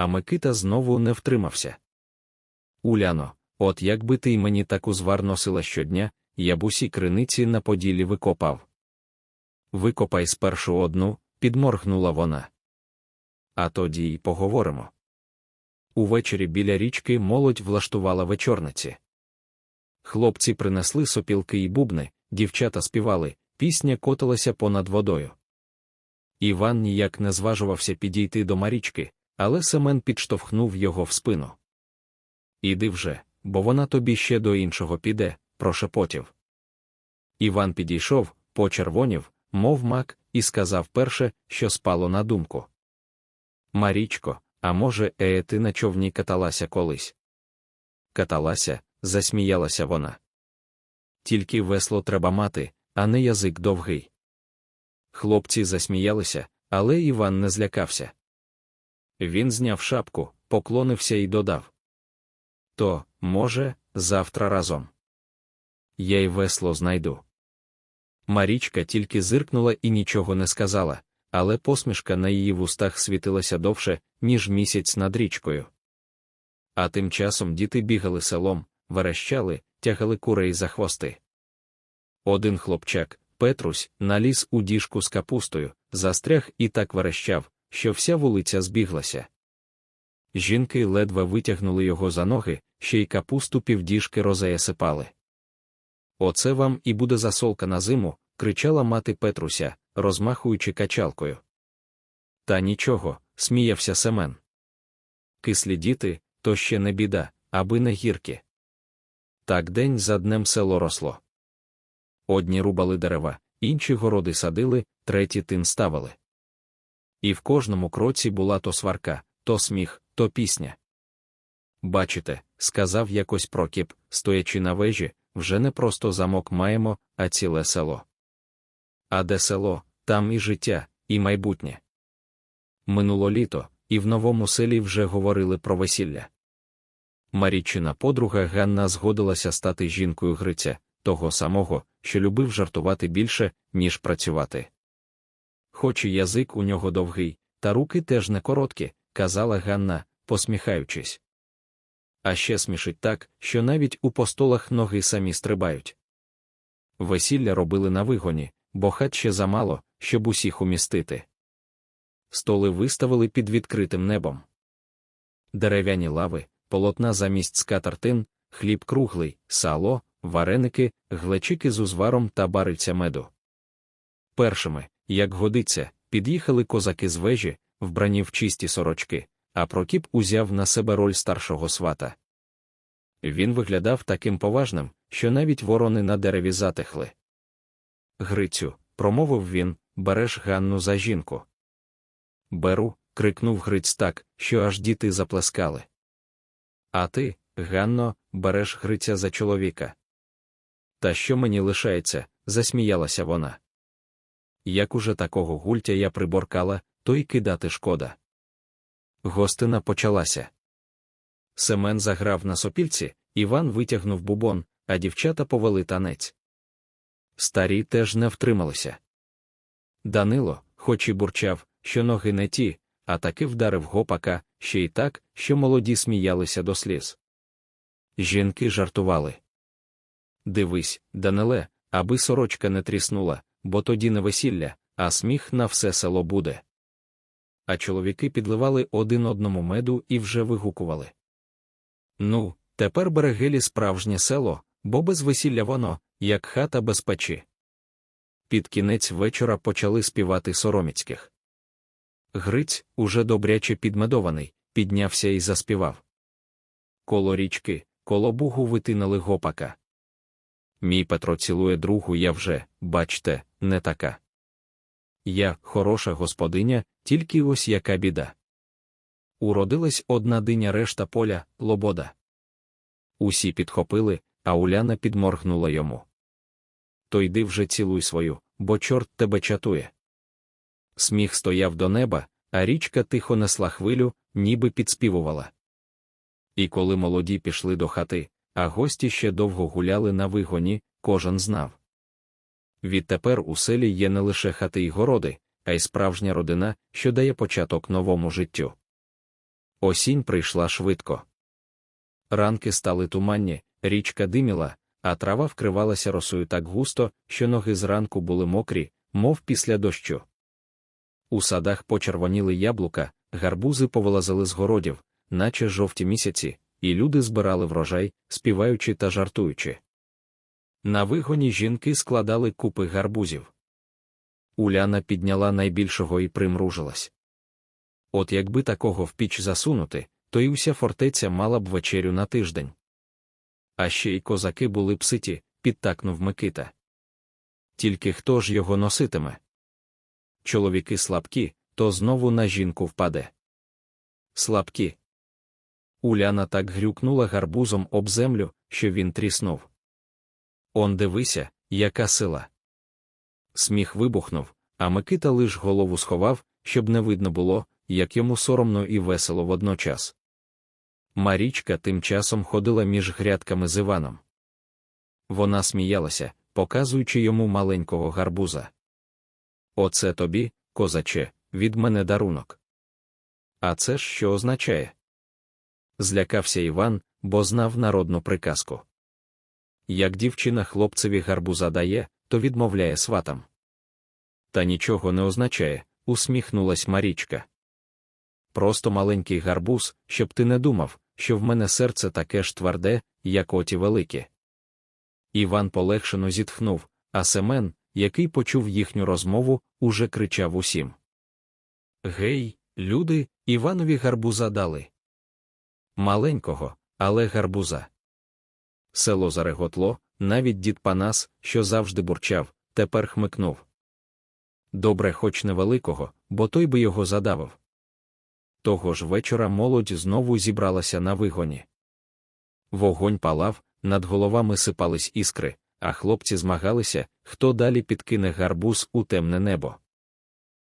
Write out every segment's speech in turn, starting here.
а Микита знову не втримався. Уляно, от якби ти мені таку звар носила щодня, я б усі криниці на поділі викопав. Викопай спершу одну, підморгнула вона. А тоді й поговоримо. Увечері біля річки молодь влаштувала вечорниці. Хлопці принесли сопілки й бубни, дівчата співали, пісня котилася понад водою. Іван ніяк не зважувався підійти до Марічки, але Семен підштовхнув його в спину. Іди вже, бо вона тобі ще до іншого піде, прошепотів. Іван підійшов, почервонів, мов мак, і сказав перше, що спало на думку. Марічко, а може, е, ти на човні каталася колись? Каталася, засміялася вона. Тільки весло треба мати, а не язик довгий. Хлопці засміялися, але Іван не злякався. Він зняв шапку, поклонився і додав: То, може, завтра разом. Я й весло знайду. Марічка тільки зиркнула і нічого не сказала, але посмішка на її вустах світилася довше, ніж місяць над річкою. А тим часом діти бігали селом, верещали, тягали курей за хвости. Один хлопчак, Петрусь, наліз у діжку з капустою, застряг і так верещав, що вся вулиця збіглася. Жінки ледве витягнули його за ноги, ще й капусту півдіжки розеясипали. Оце вам і буде засолка на зиму, кричала мати Петруся, розмахуючи качалкою. Та нічого, сміявся Семен. Кислі діти то ще не біда, аби не гіркі. Так день за днем село росло. Одні рубали дерева, інші городи садили, треті тин ставили. І в кожному кроці була то сварка, то сміх, то пісня. Бачите, сказав якось Прокіп, стоячи на вежі, вже не просто замок маємо, а ціле село. А де село, там і життя, і майбутнє. Минуло літо, і в новому селі вже говорили про весілля. Марічина подруга Ганна згодилася стати жінкою Гриця, того самого, що любив жартувати більше, ніж працювати. Хоч і язик у нього довгий, та руки теж не короткі, казала Ганна, посміхаючись. А ще смішить так, що навіть у постолах ноги самі стрибають. Весілля робили на вигоні, бо хат ще замало, щоб усіх умістити. Столи виставили під відкритим небом. Дерев'яні лави, полотна замість скатертин, хліб круглий, сало, вареники, глечики з узваром та бариця меду. Першими, як годиться, під'їхали козаки з вежі, вбрані в чисті сорочки, а Прокіп узяв на себе роль старшого свата. Він виглядав таким поважним, що навіть ворони на дереві затихли. Грицю, промовив він, береш Ганну за жінку. Беру, крикнув Гриць так, що аж діти заплескали. А ти, Ганно, береш Гриця за чоловіка. Та що мені лишається, засміялася вона. Як уже такого гультя я приборкала, то й кидати шкода. Гостина почалася. Семен заграв на сопільці, Іван витягнув бубон, а дівчата повели танець. Старі теж не втрималися. Данило, хоч і бурчав, що ноги не ті, а таки вдарив гопака, ще й так, що молоді сміялися до сліз. Жінки жартували. Дивись, Даниле, аби сорочка не тріснула, бо тоді не весілля, а сміх на все село буде. А чоловіки підливали один одному меду і вже вигукували. Ну, тепер берегелі справжнє село, бо без весілля воно, як хата без печі. Під кінець вечора почали співати сороміцьких. Гриць, уже добряче підмедований, піднявся і заспівав. Коло річки, коло бугу витинали гопака. Мій Петро цілує другу я вже, бачте, не така. Я, хороша господиня, тільки ось яка біда. Уродилась одна диня решта поля, лобода. Усі підхопили, а Уляна підморгнула йому. То йди вже цілуй свою, бо чорт тебе чатує. Сміх стояв до неба, а річка тихо несла хвилю, ніби підспівувала. І коли молоді пішли до хати, а гості ще довго гуляли на вигоні, кожен знав. Відтепер у селі є не лише хати й городи, а й справжня родина, що дає початок новому життю. Осінь прийшла швидко. Ранки стали туманні, річка диміла, а трава вкривалася росою так густо, що ноги зранку були мокрі, мов після дощу. У садах почервоніли яблука, гарбузи повилазили з городів, наче жовті місяці, і люди збирали врожай, співаючи та жартуючи. На вигоні жінки складали купи гарбузів. Уляна підняла найбільшого і примружилась. От якби такого в піч засунути, то й уся фортеця мала б вечерю на тиждень. А ще й козаки були б ситі, підтакнув Микита. Тільки хто ж його носитиме? Чоловіки слабкі, то знову на жінку впаде. Слабкі. Уляна так грюкнула гарбузом об землю, що він тріснув. Он дивися, яка сила. Сміх вибухнув, а Микита лиш голову сховав, щоб не видно було, як йому соромно і весело водночас. Марічка тим часом ходила між грядками з Іваном. Вона сміялася, показуючи йому маленького гарбуза. Оце тобі, козаче, від мене дарунок. А це ж що означає? Злякався Іван, бо знав народну приказку. Як дівчина хлопцеві гарбуза дає, то відмовляє сватам. Та нічого не означає, усміхнулась Марічка. Просто маленький гарбуз, щоб ти не думав, що в мене серце таке ж тверде, як оті великі. Іван полегшено зітхнув, а Семен, який почув їхню розмову, уже кричав усім. Гей, люди, Іванові гарбуза дали. Маленького, але гарбуза. Село зареготло, навіть дід Панас, що завжди бурчав, тепер хмикнув. Добре, хоч невеликого, бо той би його задавив. Того ж вечора молодь знову зібралася на вигоні. Вогонь палав, над головами сипались іскри, а хлопці змагалися, хто далі підкине гарбуз у темне небо.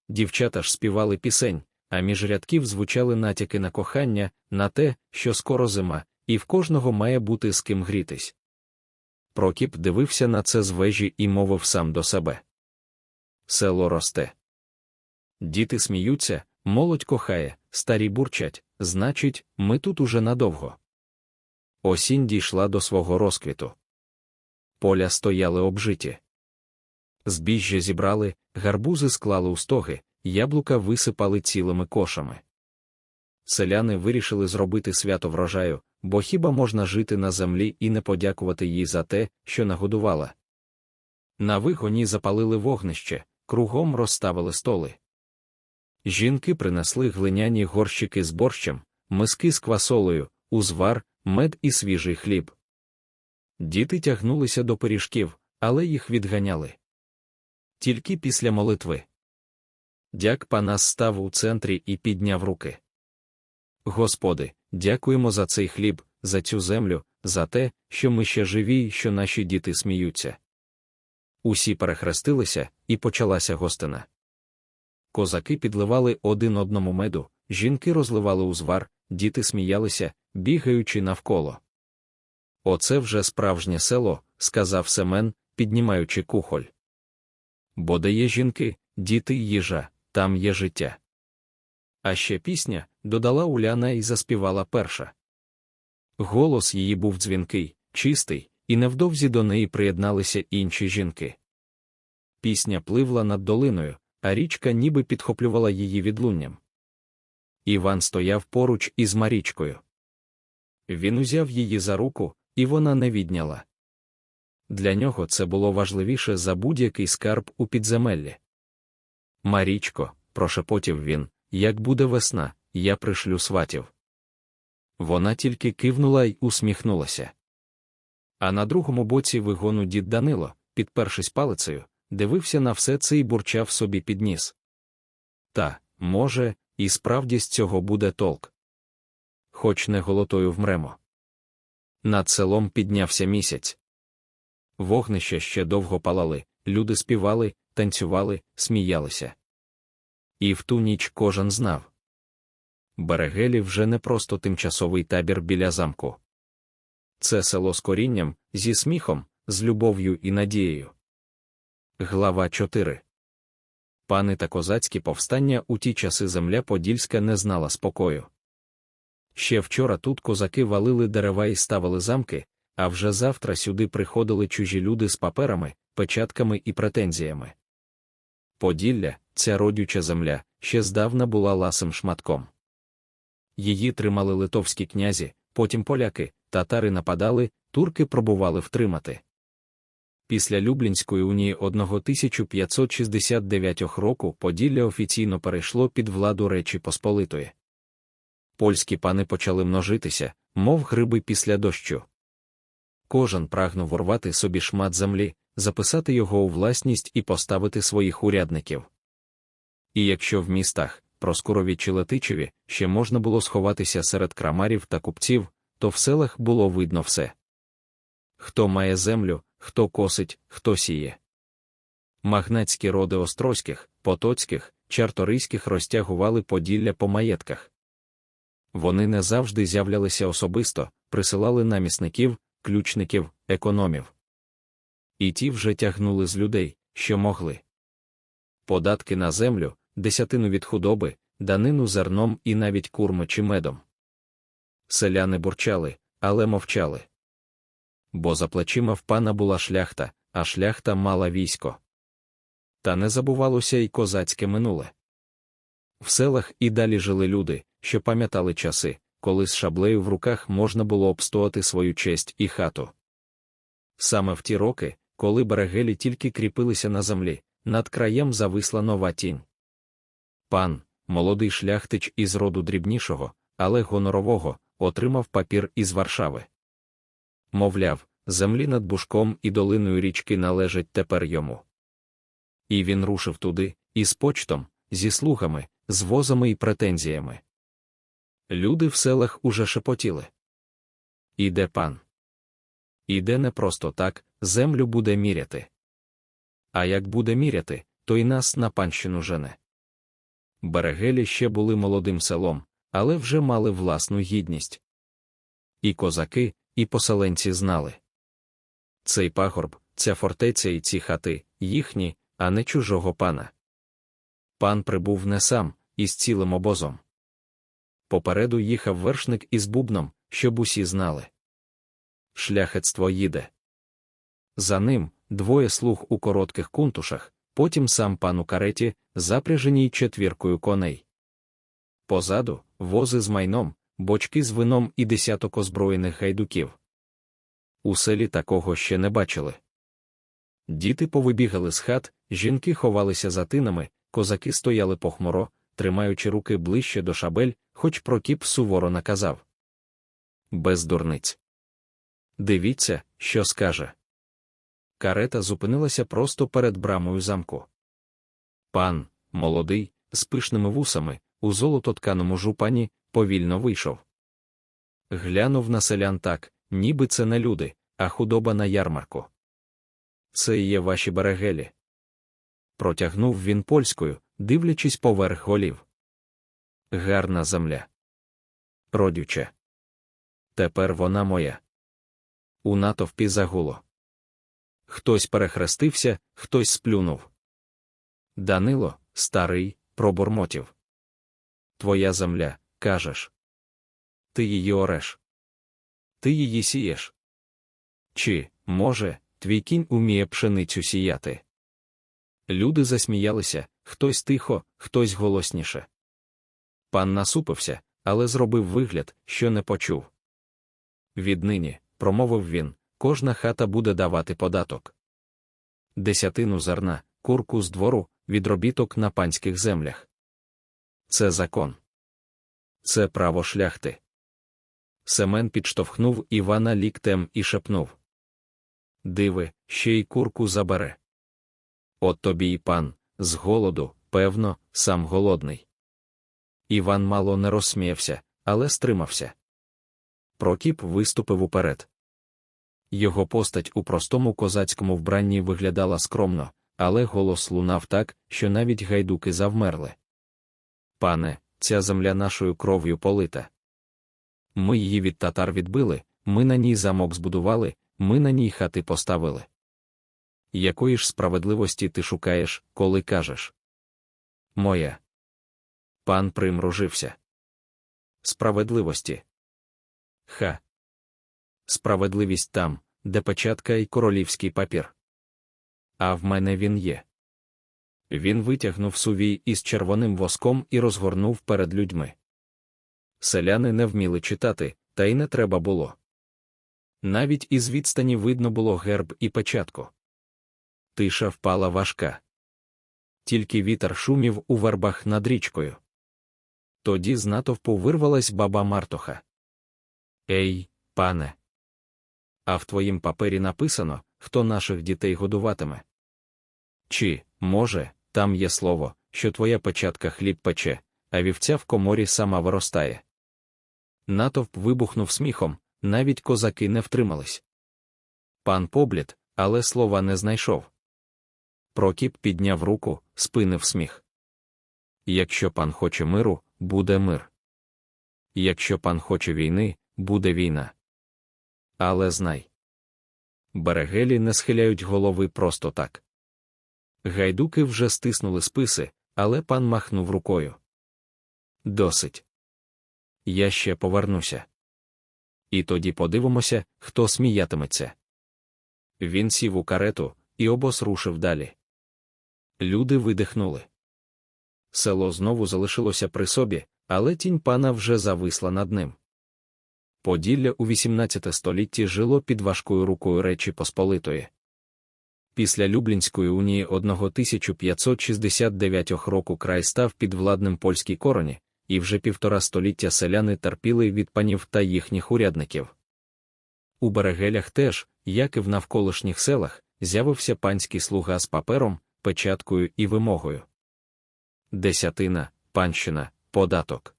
Дівчата ж співали пісень, а між рядків звучали натяки на кохання, на те, що скоро зима, і в кожного має бути з ким грітись. Прокіп дивився на це з вежі і мовив сам до себе. Село росте. Діти сміються, молодь кохає, старі бурчать, значить, ми тут уже надовго. Осінь дійшла до свого розквіту. Поля стояли обжиті. Збіжжя зібрали, гарбузи склали у стоги, яблука висипали цілими кошами. Селяни вирішили зробити свято врожаю, бо хіба можна жити на землі і не подякувати їй за те, що нагодувала. На вигоні запалили вогнище, кругом розставили столи. Жінки принесли глиняні горщики з борщем, миски з квасолою, узвар, мед і свіжий хліб. Діти тягнулися до пиріжків, але їх відганяли. Тільки після молитви. Дяк Панас став у центрі і підняв руки. Господи, дякуємо за цей хліб, за цю землю, за те, що ми ще живі і що наші діти сміються. Усі перехрестилися, і почалася гостина. Козаки підливали один одному меду, жінки розливали узвар, діти сміялися, бігаючи навколо. Оце вже справжнє село, сказав Семен, піднімаючи кухоль. Бо де є жінки, діти й їжа, там є життя. А ще пісня додала Уляна і заспівала перша. Голос її був дзвінкий, чистий, і невдовзі до неї приєдналися інші жінки. Пісня пливла над долиною, а річка ніби підхоплювала її відлунням. Іван стояв поруч із Марічкою. Він узяв її за руку, і вона не відняла. Для нього це було важливіше за будь-який скарб у підземеллі. Марічко, прошепотів він, як буде весна, я пришлю сватів. Вона тільки кивнула й усміхнулася. А на другому боці вигону дід Данило, підпершись палицею, дивився на все це і бурчав собі під ніс. Та, може, і справді з цього буде толк. Хоч не голотою вмремо. Над селом піднявся місяць. Вогнища ще довго палали, люди співали, танцювали, сміялися. І в ту ніч кожен знав. Берегелі вже не просто тимчасовий табір біля замку. Це село з корінням, зі сміхом, з любов'ю і надією. Глава 4 Пани та козацькі повстання у ті часи земля Подільська не знала спокою. Ще вчора тут козаки валили дерева і ставили замки, а вже завтра сюди приходили чужі люди з паперами, печатками і претензіями. Поділля, ця родюча земля, ще здавна була ласим шматком. Її тримали литовські князі, потім поляки, татари нападали, турки пробували втримати. Після Люблінської унії 1569 року Поділля офіційно перейшло під владу Речі Посполитої. Польські пани почали множитися, мов гриби після дощу. Кожен прагнув урвати собі шмат землі, записати його у власність і поставити своїх урядників. І якщо в містах, Проскурові чи Летичеві, ще можна було сховатися серед крамарів та купців, то в селах було видно все. Хто має землю, хто косить, хто сіє. Магнатські роди острозьких, потоцьких, чарторийських розтягували поділля по маєтках. Вони не завжди з'являлися особисто, присилали намісників, ключників, економів. І ті вже тягнули з людей, що могли. Податки на землю, десятину від худоби, данину зерном і навіть курми чи медом. Селяни бурчали, але мовчали. Бо за плечима в пана була шляхта, а шляхта мала військо. Та не забувалося й козацьке минуле. В селах і далі жили люди, що пам'ятали часи, коли з шаблею в руках можна було обстояти свою честь і хату. Саме в ті роки, коли берегелі тільки кріпилися на землі, над краєм зависла нова тінь. Пан, молодий шляхтич із роду дрібнішого, але гонорового, отримав папір із Варшави. Мовляв, землі над бушком і долиною річки належать тепер йому. І він рушив туди, із почтом, зі слугами, з возами і претензіями. Люди в селах уже шепотіли. Іде пан. Іде не просто так, землю буде міряти. А як буде міряти, то й нас на панщину жене. Берегелі ще були молодим селом, але вже мали власну гідність. І козаки, і поселенці знали. Цей пагорб, ця фортеця і ці хати їхні, а не чужого пана. Пан прибув не сам, із цілим обозом. Попереду їхав вершник із бубном, щоб усі знали. Шляхетство їде. За ним двоє слуг у коротких кунтушах, потім сам пан у кареті, запряженій четвіркою коней. Позаду вози з майном, бочки з вином і десяток озброєних гайдуків. У селі такого ще не бачили. Діти повибігали з хат, жінки ховалися за тинами, козаки стояли похмуро, тримаючи руки ближче до шабель, хоч Прокіп суворо наказав. Без дурниць. Дивіться, що скаже. Карета зупинилася просто перед брамою замку. Пан, молодий, з пишними вусами, у золототканому жупані, повільно вийшов. Глянув на селян так, ніби це не люди, а худоба на ярмарку. Це є ваші берегелі. Протягнув він польською, дивлячись поверх голів. Гарна земля. Родюче. Тепер вона моя. У натовпі загуло. Хтось перехрестився, хтось сплюнув. Данило, старий, пробурмотів. Твоя земля, кажеш. Ти її ореш. Ти її сієш. Чи, може, твій кінь уміє пшеницю сіяти? Люди засміялися, хтось тихо, хтось голосніше. Пан насупився, але зробив вигляд, що не почув. Віднині, промовив він, кожна хата буде давати податок. Десятину зерна, курку з двору, відробіток на панських землях. Це закон. Це право шляхти. Семен підштовхнув Івана ліктем і шепнув. Диви, ще й курку забере. От тобі й пан, з голоду, певно, сам голодний. Іван мало не розсміявся, але стримався. Прокіп виступив уперед. Його постать у простому козацькому вбранні виглядала скромно, але голос лунав так, що навіть гайдуки завмерли. Пане, ця земля нашою кров'ю полита. Ми її від татар відбили, ми на ній замок збудували, ми на ній хати поставили. Якої ж справедливості ти шукаєш, коли кажеш? Моя. Пан примружився. справедливості. Ха. Справедливість там, де печатка і королівський папір. А в мене він є. Він витягнув сувій із червоним воском і розгорнув перед людьми. Селяни не вміли читати, та й не треба було. Навіть із відстані видно було герб і печатку. Тиша впала важка. Тільки вітер шумів у вербах над річкою. Тоді з натовпу вирвалась баба Мартоха. Ей, пане. А в твоїм папері написано, хто наших дітей годуватиме. Чи, може, там є слово, що твоя печатка хліб пече, а вівця в коморі сама виростає. Натовп вибухнув сміхом, навіть козаки не втримались. Пан поблід, але слова не знайшов. Прокіп підняв руку, спинив сміх. Якщо пан хоче миру, буде мир. Якщо пан хоче війни, буде війна. Але знай. Берегелі не схиляють голови просто так. Гайдуки вже стиснули списи, але пан махнув рукою. Досить. Я ще повернуся. І тоді подивимося, хто сміятиметься. Він сів у карету, і обоз рушив далі. Люди видихнули. Село знову залишилося при собі, але тінь пана вже зависла над ним. Поділля у XVIII столітті жило під важкою рукою Речі Посполитої. Після Люблінської унії 1569 року край став підвладним польській короні, і вже півтора століття селяни терпіли від панів та їхніх урядників. У берегелях теж, як і в навколишніх селах, з'явився панський слуга з папером, печаткою і вимогою. Десятина, панщина, податок.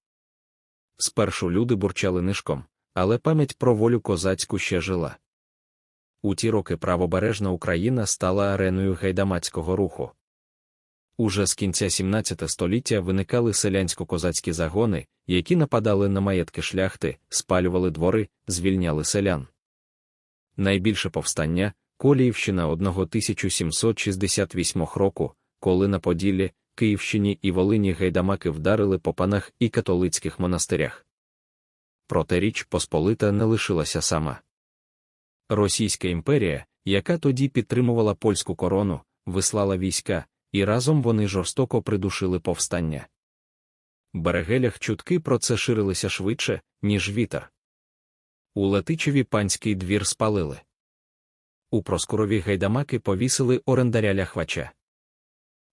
Спершу люди бурчали нишком, але пам'ять про волю козацьку ще жила. У ті роки правобережна Україна стала ареною гайдамацького руху. Уже з кінця 17 століття виникали селянсько-козацькі загони, які нападали на маєтки шляхти, спалювали двори, звільняли селян. Найбільше повстання Коліївщина 1768 року, коли на Поділлі, Київщині і Волині гайдамаки вдарили по панах і католицьких монастирях. Проте Річ Посполита не лишилася сама. Російська імперія, яка тоді підтримувала польську корону, вислала війська, і разом вони жорстоко придушили повстання. Берегелях чутки про це ширилися швидше, ніж вітер. У Летичеві панський двір спалили. У Проскурові гайдамаки повісили орендаря ляхвача.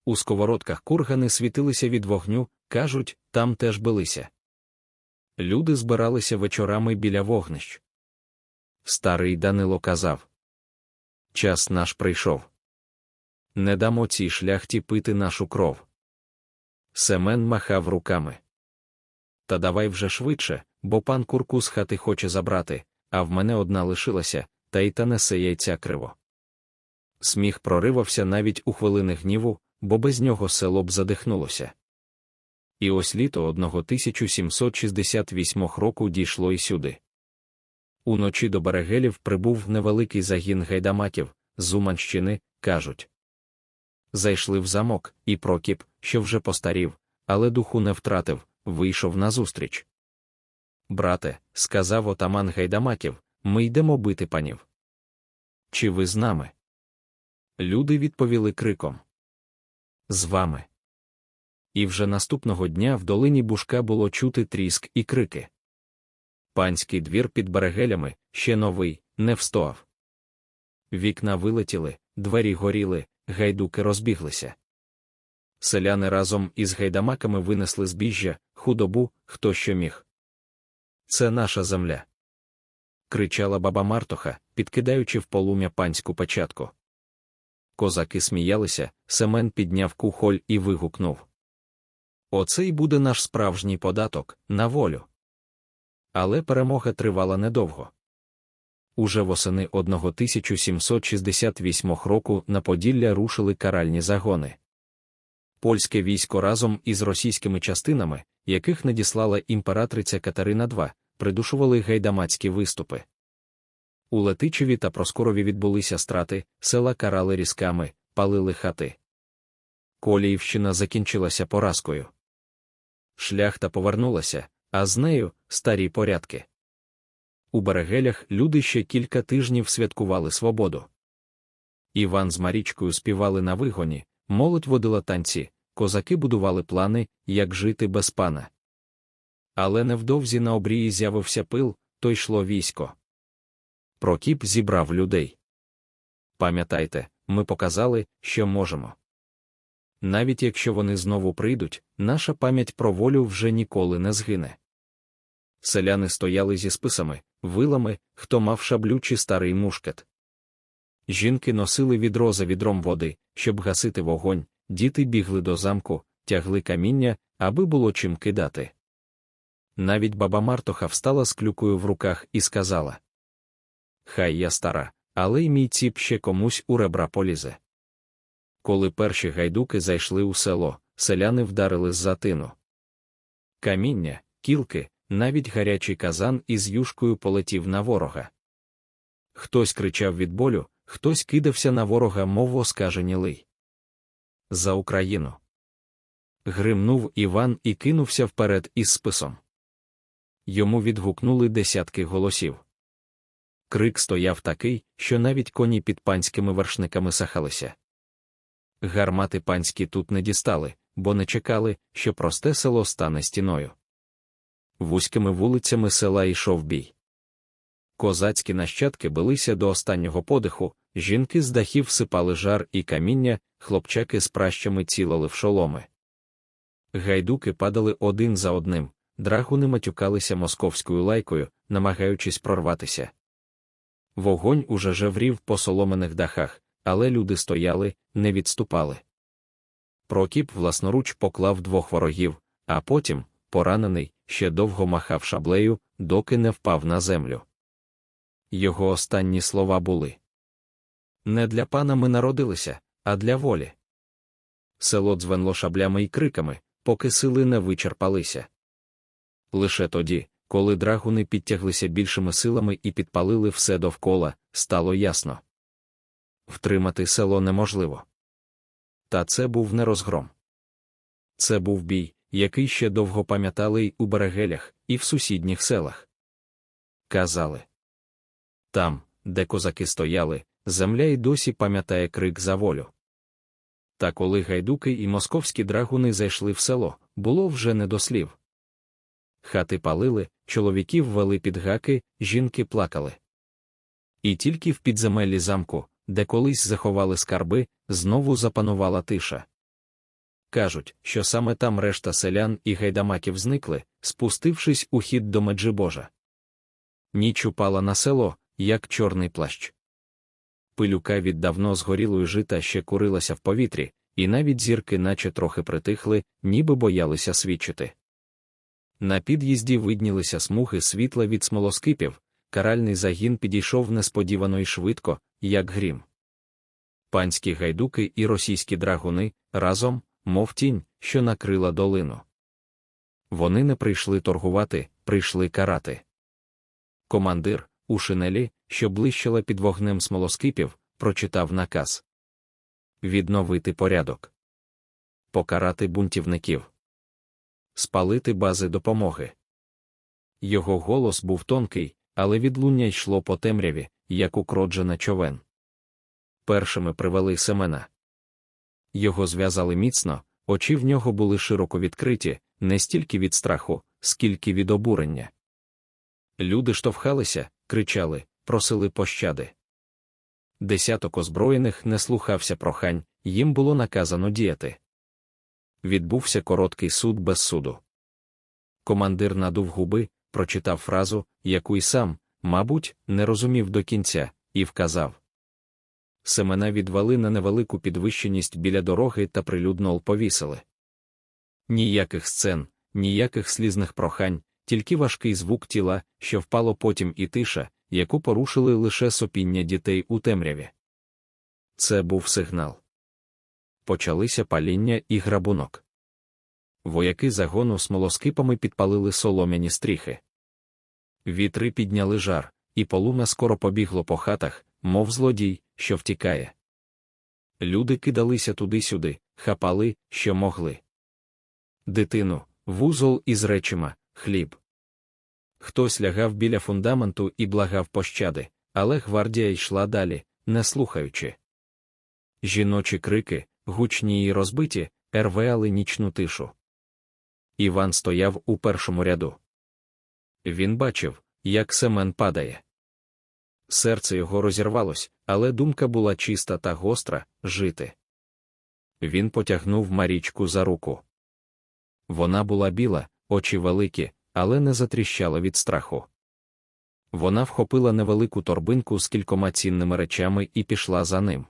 У сковородках кургани світилися від вогню, кажуть, там теж билися. Люди збиралися вечорами біля вогнищ. Старий Данило казав Час наш прийшов. Не дамо цій шляхті пити нашу кров. Семен махав руками. Та давай вже швидше, бо пан курку з хати хоче забрати, а в мене одна лишилася, та й та несе яйця криво. Сміх проривався навіть у хвилини гніву, бо без нього село б задихнулося. І ось літо 1768 року дійшло і сюди. Уночі до берегелів прибув невеликий загін гайдамаків, з Уманщини, кажуть. Зайшли в замок, і Прокіп, що вже постарів, але духу не втратив, вийшов назустріч. Брате, сказав отаман гайдамаків, ми йдемо бити панів. Чи ви з нами? Люди відповіли криком. З вами. І вже наступного дня в долині бушка було чути тріск і крики. Панський двір під берегелями, ще новий, не встояв. Вікна вилетіли, двері горіли, гайдуки розбіглися. Селяни разом із гайдамаками винесли збіжжя, худобу, хто що міг. Це наша земля. Кричала баба Мартоха, підкидаючи в полум'я панську печатку. Козаки сміялися, Семен підняв кухоль і вигукнув. Оце й буде наш справжній податок на волю. Але перемога тривала недовго. Уже восени 1768 року на Поділля рушили каральні загони. Польське військо разом із російськими частинами, яких надіслала імператриця Катерина II, придушували гайдамацькі виступи. У Летичеві та Проскорові відбулися страти, села карали різками, палили хати. Коліївщина закінчилася поразкою. Шляхта повернулася, а з нею старі порядки. У берегелях люди ще кілька тижнів святкували свободу. Іван з Марічкою співали на вигоні, молодь водила танці, козаки будували плани, як жити без пана. Але невдовзі на обрії з'явився пил, то йшло військо. Прокіп зібрав людей. Пам'ятайте, ми показали, що можемо. Навіть якщо вони знову прийдуть, наша пам'ять про волю вже ніколи не згине. Селяни стояли зі списами, вилами, хто мав шаблю чи старий мушкет. Жінки носили відро за відром води, щоб гасити вогонь, діти бігли до замку, тягли каміння, аби було чим кидати. Навіть баба Мартоха встала з клюкою в руках і сказала: Хай я стара, але й мій ціп ще комусь у ребра полізе. Коли перші гайдуки зайшли у село, селяни вдарили з затину. Каміння, кілки, навіть гарячий казан із юшкою полетів на ворога. Хтось кричав від болю, хтось кидався на ворога, мов оскаженілий. За Україну. Гримнув Іван і кинувся вперед із списом. Йому відгукнули десятки голосів. Крик стояв такий, що навіть коні під панськими вершниками сахалися. Гармати панські тут не дістали, бо не чекали, що просте село стане стіною. Вузькими вулицями села йшов бій. Козацькі нащадки билися до останнього подиху, жінки з дахів сипали жар і каміння, хлопчаки з пращами цілили в шоломи. Гайдуки падали один за одним, драгуни матюкалися московською лайкою, намагаючись прорватися. Вогонь уже жеврів по соломених дахах, але люди стояли, не відступали. Прокіп власноруч поклав двох ворогів, а потім, поранений, ще довго махав шаблею, доки не впав на землю. Його останні слова були Не для пана ми народилися, а для волі. Село дзвенло шаблями і криками, поки сили не вичерпалися. Лише тоді, коли драгуни підтяглися більшими силами і підпалили все довкола, стало ясно. Втримати село неможливо. Та це був не розгром. Це був бій, який ще довго пам'ятали й у берегелях, і в сусідніх селах. Казали там, де козаки стояли, земля й досі пам'ятає крик за волю. Та коли гайдуки і московські драгуни зайшли в село, було вже не до слів. Хати палили, чоловіків вели під гаки, жінки плакали. І тільки в підземеллі замку, де колись заховали скарби, знову запанувала тиша. Кажуть, що саме там решта селян і гайдамаків зникли, спустившись у хід до Меджибожа. Ніч упала на село, як чорний плащ. Пилюка від давно згорілої жита ще курилася в повітрі, і навіть зірки, наче трохи притихли, ніби боялися свідчити. На під'їзді виднілися смуги світла від смолоскипів, каральний загін підійшов несподівано і швидко, як грім. Панські гайдуки і російські драгуни разом, мов тінь, що накрила долину. Вони не прийшли торгувати, прийшли карати. Командир, у шинелі, що блищила під вогнем смолоскипів, прочитав наказ відновити порядок, покарати бунтівників, спалити бази допомоги. Його голос був тонкий, але відлуння йшло по темряві, як укроджена човен. Першими привели Семена. Його зв'язали міцно, очі в нього були широко відкриті, не стільки від страху, скільки від обурення. Люди штовхалися, кричали, просили пощади. Десяток озброєних не слухався прохань, їм було наказано діяти. Відбувся короткий суд без суду. Командир надув губи, прочитав фразу, яку й сам, мабуть, не розумів до кінця, і вказав. Семена відвели на невелику підвищеність біля дороги та прилюдно повісили. Ніяких сцен, ніяких слізних прохань, тільки важкий звук тіла, що впало потім і тиша, яку порушили лише сопіння дітей у темряві. Це був сигнал. Почалися паління і грабунок. Вояки загону смолоскипами підпалили солом'яні стріхи. Вітри підняли жар, і полуна скоро побігло по хатах, мов злодій, що втікає. Люди кидалися туди-сюди, хапали, що могли. Дитину, вузол із речима, хліб. Хтось лягав біля фундаменту і благав пощади, але гвардія йшла далі, не слухаючи. Жіночі крики, гучні й розбиті, рвали нічну тишу. Іван стояв у першому ряду. Він бачив, як Семен падає. Серце його розірвалось, але думка була чиста та гостра жити. Він потягнув Марічку за руку. Вона була біла, очі великі, але не затріщала від страху. Вона вхопила невелику торбинку з кількома цінними речами і пішла за ним.